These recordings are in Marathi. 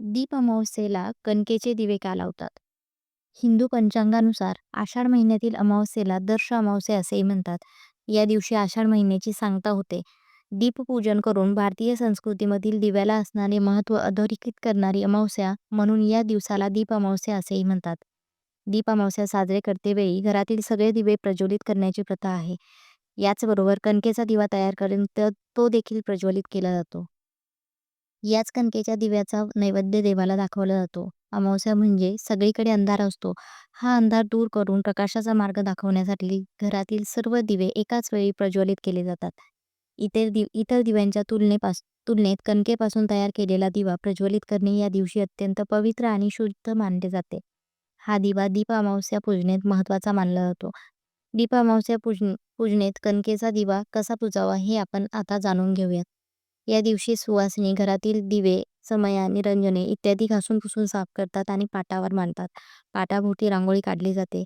दीप अमावस्येला कणकेचे दिवे का लावतात? हिंदू पंचांगानुसार आषाढ महिन्यातील अमावस्येला दर्श अमावस्या असेही म्हणतात. या दिवशी आषाढ महिन्याची सांगता होते. दीपपूजन करून भारतीय संस्कृतीमधील दिव्याला असणारे महत्त्व अधोरेखित करणारी अमावस्या म्हणून या दिवसाला दीप अमावस्या असेही म्हणतात. दीप अमावस्या साजरे करतेवेळी घरातील सगळे दिवे प्रज्वलित करण्याची प्रथा आहे. याचबरोबर कणकेचा दिवा तयार करून तो देखील प्रज्वलित केला जातो. याच कणकेच्या दिव्याचा नैवेद्य देवाला दाखवला जातो. अमावस्या म्हणजे सगळीकडे अंधार असतो. हा अंधार दूर करून प्रकाशाचा मार्ग दाखवण्यासाठी घरातील सर्व दिवे एकाच वेळी प्रज्वलित केले जातात. इतर दिव इतर दिव्यांच्या तुलनेपास तुलनेत कणकेपासून तयार केलेला दिवा प्रज्वलित करणे या दिवशी अत्यंत पवित्र आणि शुद्ध मानले जाते. हा दिवा दीप अमावस्या पूजनेत महत्त्वाचा मानला जातो. दीप अमावस्या पूजनेत कणकेचा दिवा कसा पुजावा हे आपण आता जाणून घेऊयात. या दिवशी सुवासिनी घरातील दिवे, समया, निरंजने इत्यादी घासून पुसून साफ करतात आणि पाटावर मांडतात. पाटाभोवती रांगोळी काढली जाते.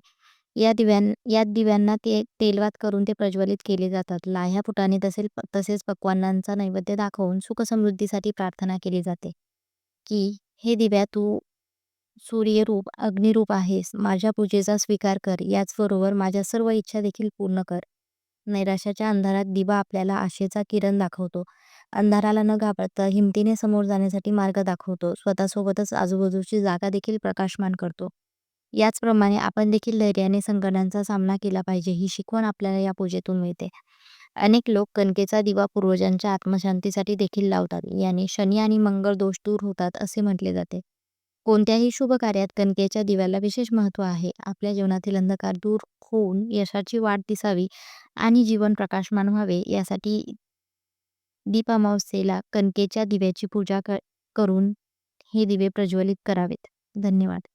या दिव्यां या दिव्यांना ते तेलवात करून ते प्रज्वलित केले जातात. लाह्या, फुटाणे तसेच पक्वानांचा नैवेद्य दाखवून सुखसमृद्धीसाठी प्रार्थना केली जाते, की हे दिव्या तू सूर्यरूप, अग्निरूप आहेस. माझ्या पूजेचा स्वीकार कर. याचबरोबर माझ्या सर्व इच्छा देखील पूर्ण कर. नैराश्याच्या अंधारात दिवा आपल्याला आशेचा किरण दाखवतो. अंधाराला न घाबरता हिमतीने समोर जाण्यासाठी मार्ग दाखवतो. स्वतःसोबतच आजूबाजूची जागा देखील प्रकाशमान करतो. याचप्रमाणे आपण देखील धैर्याने संकटांचा सामना केला पाहिजे ही शिकवण आपल्याला या पूजेतून मिळते. अनेक लोक कणकेचा दिवा पूर्वजांच्या आत्मशांतीसाठी देखील लावतात. याने शनी आणि मंगळ दोष दूर होतात असे म्हटले जाते. कोणत्याही शुभ कार्यात कणकेच्या दिव्याला विशेष महत्त्व आहे. आपल्या जीवनातील अंधकार दूर होऊन यशाची वाट दिसावी आणि जीवन प्रकाशमान व्हावे यासाठी दीपामावसेला कणकेच्या दिव्याची पूजा करून हे दिवे प्रज्वलित करावेत. धन्यवाद.